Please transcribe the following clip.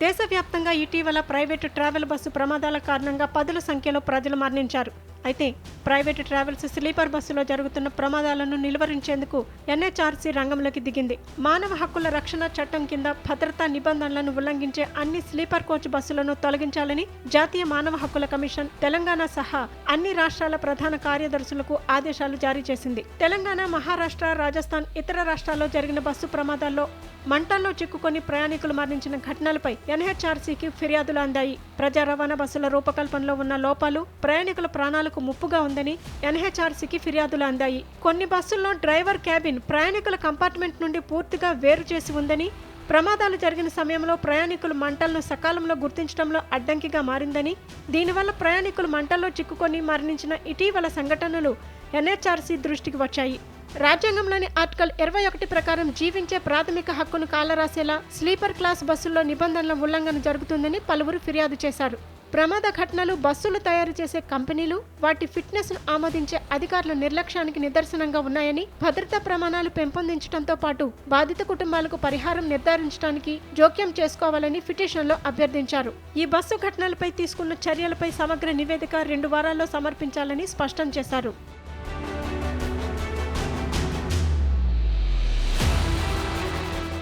దేశవ్యాప్తంగా ఇటీవల private travel bus ప్రమాదాల కారణంగా పదుల సంఖ్యలో ప్రజలు మరణించారు. అయితే ప్రైవేటు ట్రావెల్స్ స్లీపర్ బస్సులో జరుగుతున్న ప్రమాదాలను నిలువరించేందుకు ఎన్హెచ్ఆర్సీ రంగంలోకి దిగింది. మానవ హక్కుల రక్షణ చట్టం కింద భద్రతా నిబంధనలను ఉల్లంఘించే అన్ని స్లీపర్ కోచ్ బస్సులను తొలగించాలని జాతీయ మానవ హక్కుల కమిషన్ తెలంగాణ సహా అన్ని రాష్ట్రాల ప్రధాన కార్యదర్శులకు ఆదేశాలు జారీ చేసింది. తెలంగాణ మహారాష్ట్ర రాజస్థాన్ ఇతర రాష్ట్రాల్లో జరిగిన బస్సు ప్రమాదాల్లో మంటల్లో చిక్కుకొని ప్రయాణికులు మరణించిన ఘటనలపై ఎన్హెచ్ఆర్సీకి ఫిర్యాదులు అందాయి. ప్రజా రవాణా బస్సుల రూపకల్పనలో ఉన్న లోపాలు ప్రయాణికుల ప్రాణాలకు ముప్పుగా ఉంది. ఉందని ఎన్హెచ్ఆర్సీకి ఫిర్యాదులు అందాయి. కొన్ని బస్సుల్లో డ్రైవర్ క్యాబిన్ ప్రయాణికుల కంపార్ట్మెంట్ నుండి పూర్తిగా వేరు చేసి ఉందని ప్రమాదాలు జరిగిన సమయంలో ప్రయాణికులు మంటలను సకాలంలో గుర్తించడంలో అడ్డంకిగా మారిందని దీనివల్ల ప్రయాణికులు మంటల్లో చిక్కుకొని మరణించిన ఇటీవల సంఘటనలు ఎన్హెచ్ఆర్సీ దృష్టికి వచ్చాయి. రాజ్యాంగంలోని ఆర్టికల్ ఇరవై ఒకటి ప్రకారం జీవించే ప్రాథమిక హక్కును కాలరాసేలా స్లీపర్ క్లాస్ బస్సుల్లో నిబంధనల ఉల్లంఘన జరుగుతుందని పలువురు ఫిర్యాదు చేశారు. ప్రమాద ఘటనలు బస్సులు తయారు చేసే కంపెనీలు వాటి ఫిట్నెస్ను ఆమోదించే అధికారుల నిర్లక్ష్యానికి నిదర్శనంగా ఉన్నాయని భద్రతా ప్రమాణాలు పెంపొందించడంతో పాటు బాధిత కుటుంబాలకు పరిహారం నిర్ధారించడానికి జోక్యం చేసుకోవాలని పిటిషన్లో అభ్యర్థించారు. ఈ బస్సు ఘటనలపై తీసుకున్న చర్యలపై సమగ్ర నివేదిక రెండు వారాల్లో సమర్పించాలని స్పష్టం చేశారు.